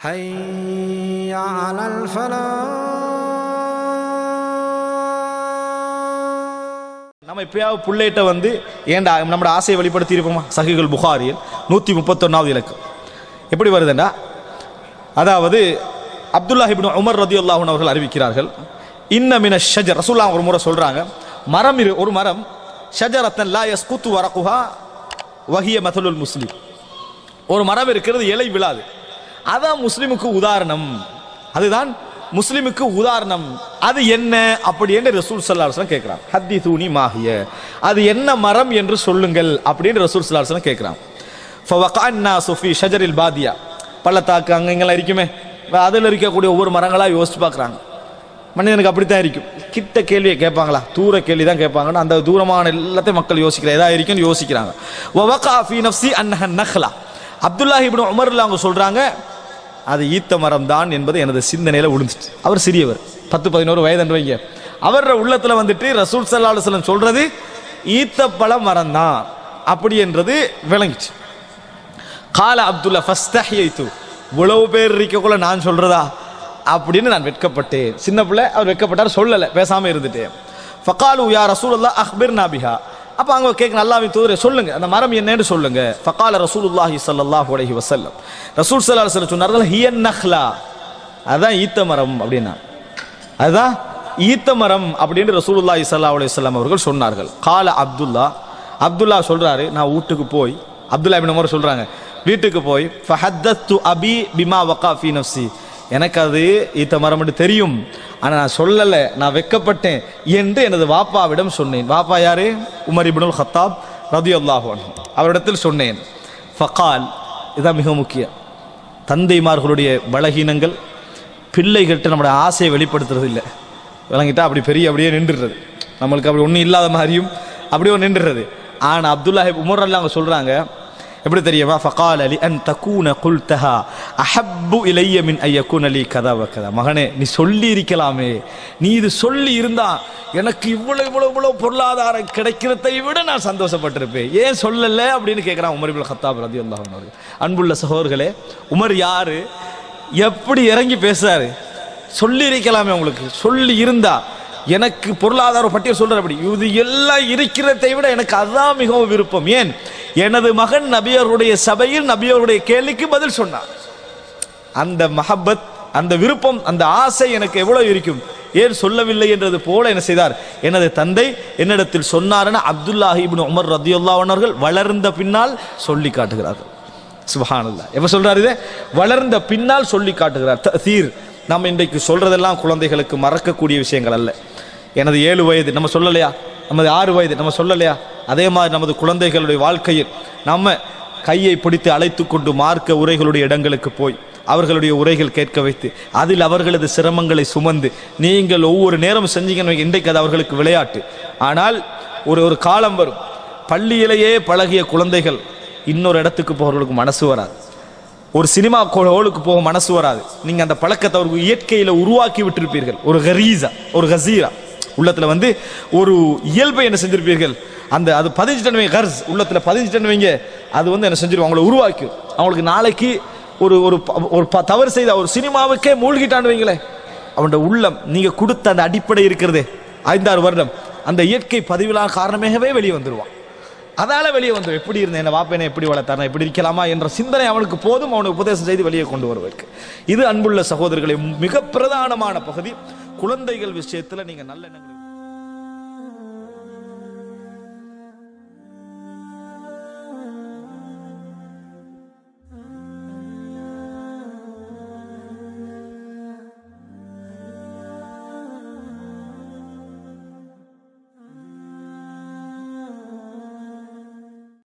حي على الفلاح நம்ம எப்பயாவது புள்ளைகிட்ட வந்து ஏன்டா நம்மளோட ஆசையை வெளிப்படுத்தி இருப்போமா சஹிகுல் புகாரியில் நூற்றி முப்பத்தொன்னாவது இலக்கம் எப்படி வருதுண்டா அதாவது அப்துல்லா இப்னு உமர் ரதியுல்லாஹன் அவர்கள் அறிவிக்கிறார்கள் இன்ன மின ஷஜர் ரசூல்லா ஒரு முறை சொல்றாங்க மரம் இரு ஒரு மரம் ஷஜரத்தன் லா யஸ்குத்து வரகுஹா வஹிய மதலுல் முஸ்லிம் ஒரு மரம் இருக்கிறது இலை விழாது அதான் முஸ்லிமுக்கு உதாரணம். அதுதான் முஸ்லிமுக்கு உதாரணம். அது என்ன? அப்படி என்று ரசூல் சல்லாஹம் கேட்கிறான். ஹத்தி தூணி மாஹிய. அது என்ன மரம் என்று சொல்லுங்கள் அப்படின்னு ரசூல் சல்லாஹம் கேட்கிறான். ஃபவகான்னா சுஃபி ஷஜரில் பாதியா. பள்ளத்தாக்கு அங்கங்கெல்லாம் இருக்குமே. அதில் இருக்கக்கூடிய ஒவ்வொரு மரங்களாக யோசிச்சு பார்க்குறாங்க. மனிதனுக்கு அப்படித்தான் இருக்கும். கிட்ட கேள்வியை கேட்பாங்களா? தூர கேள்வி தான் கேட்பாங்கன்னா அந்த தூரமான எல்லாத்தையும் மக்கள் யோசிக்கிற எதா இருக்குன்னு யோசிக்கிறாங்க. வவகா ஃபீ நஃப்ஸி அன்னஹ நஹ்லா. அப்துல்லாஹி உமர்ல அவங்க சொல்றாங்க அது ஈத்த மரம் தான் என்பது எனது சிந்தனையில் விழுந்துச்சு அவர் சிறியவர். பத்து பதினோரு வயது வைங்க அவர உள்ளத்தில் வந்துட்டு ரசூல் சல்லா அலுவலம் சொல்றது ஈத்த பழ மரம் தான். அப்படி என்றது விளங்கிச்சு. கால அப்துல்லா ஃபஸ்தஹியைத்து. இவ்வளவு பேர் இருக்கக்குள்ள நான் சொல்றதா? அப்படின்னு நான் வெட்கப்பட்டேன். சின்ன பிள்ளை அவர் வெட்கப்பட்டார் சொல்லலை பேசாமல் இருந்துட்டேன். ஃபகாலு யா ரசூல் அல்லா அக்பிர் நாபிஹா அப்போ அங்க கேட்க நல்லாவே தூதரை சொல்லுங்க. அந்த மரம் என்னன்னு சொல்லுங்க. ஃபகால ரசூலுல்லாஹி சல்லாஹ் உலகி வசல்லம் ரசூல் சல்லா சொல்ல சொன்னார்கள் ஹியன் நஹ்லா. அதுதான் ஈத்த மரம் அப்படின்னா. அதுதான் ஈத்த மரம் அப்படின்னு ரசூலுல்லாஹி ஸல்லல்லாஹு அலைஹி வஸல்லம் அவர்கள் சொன்னார்கள். கால அப்துல்லா. அப்துல்லா சொல்றாரு நான் வீட்டுக்கு போய் அப்துல்லா இப்னு உமர் சொல்றாங்க வீட்டுக்கு போய் ஃபஹத்தத்து அபி பிமா வக்கா ஃபி நஃப்ஸி. எனக்கு அது ஈத்த மரம் தெரியும். ஆனால் நான் சொல்லலை நான் வெக்கப்பட்டேன் என்று எனது வாப்பாவிடம் சொன்னேன். வாப்பா யாரு? உமர் இப்னுல் ஹத்தாப் ரதி அன்ஹு. அவரிடத்தில் சொன்னேன் ஃபகால் இதுதான் மிக முக்கியம். தந்தைமார்களுடைய பலகீனங்கள் பிள்ளைகள்கிட்ட நம்மளோட ஆசையை வெளிப்படுத்துறது இல்லை. விளங்கிட்டா அப்படி பெரிய அப்படியே நின்றுடுறது. நம்மளுக்கு அப்படி ஒன்றும் இல்லாத மாதிரியும் அப்படியே நின்றுடுறது. ஆனால் அப்துல்லாஹிப் உமர் அல்லா அவங்க சொல்கிறாங்க எப்படி தெரியுமா? ஃபகால் அலி அன் தக்கூன குல்தஹா அஹப்பு இலைய மின் ஐயக்கூன் அலி கதா கதா மகனே நீ சொல்லி இருக்கலாமே நீ இது சொல்லி இருந்தா எனக்கு இவ்வளோ இவ்வளோ இவ்வளோ பொருளாதாரம் கிடைக்கிறதை விட நான் சந்தோஷப்பட்டிருப்பேன். ஏன் சொல்லலை அப்படின்னு கேட்குறான் உமர் இபுல் ஹத்தாப் ரதி அவர்கள். அன்புள்ள சகோதர்களே உமர் யாரு? எப்படி இறங்கி பேசுறாரு? சொல்லி இருக்கலாமே உங்களுக்கு. சொல்லி இருந்தா எனக்கு பொருளாதார பட்டியல் சொல்கிற அப்படி இது எல்லாம் இருக்கிறதை விட எனக்கு அதுதான் மிகவும் விருப்பம். ஏன்? எனது மகன் நபியருடைய சபையில் நபியருடைய கேள்விக்கு பதில் சொன்னார். அந்த மஹபத் அந்த விருப்பம் அந்த ஆசை எனக்கு எவ்வளோ இருக்கும்? ஏன் சொல்லவில்லை என்றது போல என்ன செய்தார்? எனது தந்தை என்னிடத்தில் சொன்னார்னு அப்துல்லாஹி இபின் உமர் ரத்தியுல்லாவனர்கள் வளர்ந்த பின்னால் சொல்லி காட்டுகிறார்கள். சுபஹானல்லா எப்போ சொல்கிறார் இதை? வளர்ந்த பின்னால் சொல்லி காட்டுகிறார். தீர் நம்ம இன்றைக்கு சொல்கிறதெல்லாம் குழந்தைகளுக்கு மறக்கக்கூடிய விஷயங்கள் அல்ல. எனது ஏழு வயது நம்ம சொல்லலையா? நமது ஆறு வயது நம்ம சொல்லலையா? அதே மாதிரி நமது குழந்தைகளுடைய வாழ்க்கையில் நம்ம கையை பிடித்து அழைத்து கொண்டு மார்க்க உரைகளுடைய இடங்களுக்கு போய் அவர்களுடைய உரைகள் கேட்க வைத்து அதில் அவர்களது சிரமங்களை சுமந்து நீங்கள் ஒவ்வொரு நேரம் செஞ்சீங்கன்னு இன்றைக்கு அது அவர்களுக்கு விளையாட்டு. ஆனால் ஒரு ஒரு காலம் வரும். பள்ளியிலேயே பழகிய குழந்தைகள் இன்னொரு இடத்துக்கு போகிறவர்களுக்கு மனசு வராது. ஒரு சினிமா ஹோலுக்கு போக மனசு வராது. நீங்க அந்த பழக்கத்தை ஒரு இயற்கையில உருவாக்கி விட்டிருப்பீர்கள். ஒரு ஹரீசா ஒரு ஹசீரா உள்ளத்துல வந்து ஒரு இயல்பை என்ன செஞ்சிருப்பீர்கள்? அந்த அது பதிஞ்சுட்டு வைங்க கர்ஸ். உள்ளத்துல பதிஞ்சுட்டு வைங்க அது வந்து என்ன செஞ்சிருவோம் அவங்கள உருவாக்கும் அவங்களுக்கு நாளைக்கு ஒரு ஒரு ப- ஒரு ப- தவறு செய்த ஒரு சினிமாவுக்கே மூழ்கிட்டான்னு வைங்களேன். அவனோட உள்ளம் நீங்க கொடுத்த அந்த அடிப்படை இருக்கிறதே. ஐந்தாறு வருடம். அந்த இயற்கை பதிவிலான காரணமாகவே வெளியே வந்துருவான். அதால வெளியே வந்து எப்படி இருந்தேன்? என்ன வாப்பேனை எப்படி வளர்த்தான? எப்படி இருக்கலாமா? என்ற சிந்தனை அவனுக்கு போதும். அவனுக்கு உபதேசம் செய்து வெளியே கொண்டு வருவதற்கு இது அன்புள்ள சகோதரர்களை மிக பிரதானமான பகுதி. குழந்தைகள் விஷயத்தில் நீங்க நல்ல எண்ணங்கள்